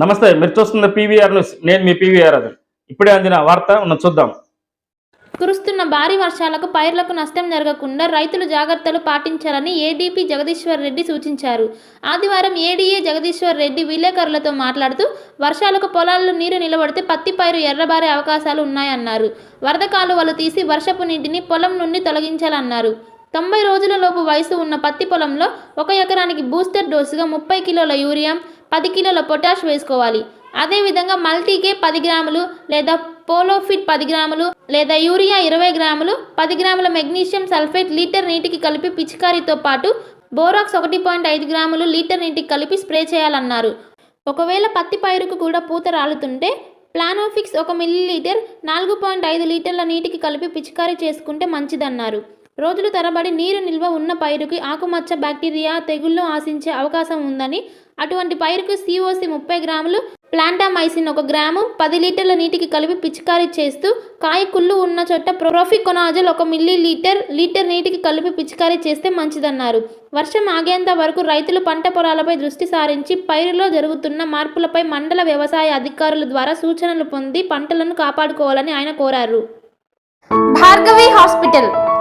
నమస్తే మీరు చూస్తున్న పీవీఆర్ న్యూస్. నేను మీ పీవీఆర్ అది ఇప్పుడే అందిన వార్త ఉన్న చూద్దాం. కురుస్తున్న భారీ వర్షాలకు పైర్లకు నష్టం జరగకుండా రైతులు జాగ్రత్తలు పాటించాలని ఏడీపీ జగదీశ్వర్ రెడ్డి సూచించారు. ఆదివారం ఏడీఏ జగదీశ్వర్ రెడ్డి విలేకరులతో మాట్లాడుతూ వర్షాలకు పొలాల్లో నీరు నిలబడితే పత్తి పైరు ఎర్రబారే అవకాశాలు ఉన్నాయన్నారు. వరద కాలువలు తీసి వర్షపు నీటిని పొలం నుండి తొలగించాలన్నారు. తొంభై రోజుల లోపు వయసు ఉన్న పత్తి పొలంలో ఒక ఎకరానికి బూస్టర్ డోసుగా ముప్పై కిలోల యూరియా పది కిలోల పొటాష్ వేసుకోవాలి. అదేవిధంగా మల్టీకే పది గ్రాములు లేదా పోలోఫిట్ పది గ్రాములు లేదా యూరియా ఇరవై గ్రాములు పది గ్రాముల మెగ్నీషియం సల్ఫేట్ లీటర్ నీటికి కలిపి పిచికారీతో పాటు బోరాక్స్ ఒకటి పాయింట్ ఐదు గ్రాములు లీటర్ నీటికి కలిపి స్ప్రే చేయాలన్నారు. ఒకవేళ పత్తి పైరుకు కూడా పూత రాలుతుంటే ప్లానోఫిక్స్ ఒక మిల్లీ లీటర్ నాలుగు పాయింట్ ఐదు లీటర్ల నీటికి కలిపి పిచికారీ చేసుకుంటే మంచిదన్నారు. రోజులు తరబడి నీరు నిల్వ ఉన్న పైరుకి ఆకుమచ్చ బ్యాక్టీరియా తెగుళ్ళు ఆశించే అవకాశం ఉందని. అటువంటి పైరుకు సిఓసి ముప్పై గ్రాములు ప్లాంటామైసిన్ ఒక గ్రాము పది లీటర్ల నీటికి కలిపి పిచికారీ చేస్తూ కాయ కుళ్ళు ఉన్న చోట ప్రొఫికొనాజల్ ఒక మిల్లీ లీటర్ లీటర్ నీటికి కలిపి పిచికారీ చేస్తే మంచిదన్నారు. వర్షం ఆగేంత వరకు రైతులు పంట పొలాలపై దృష్టి సారించి పైరులో జరుగుతున్న మార్పులపై మండల వ్యవసాయ అధికారుల ద్వారా సూచనలు పొంది పంటలను కాపాడుకోవాలని ఆయన కోరారు. భార్గవి హాస్పిటల్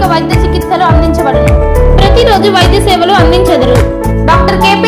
ప్రత్యేక వైద్య చికిత్సలు అందించబడదు ప్రతిరోజు వైద్య సేవలు అందించదురు. Doctor KP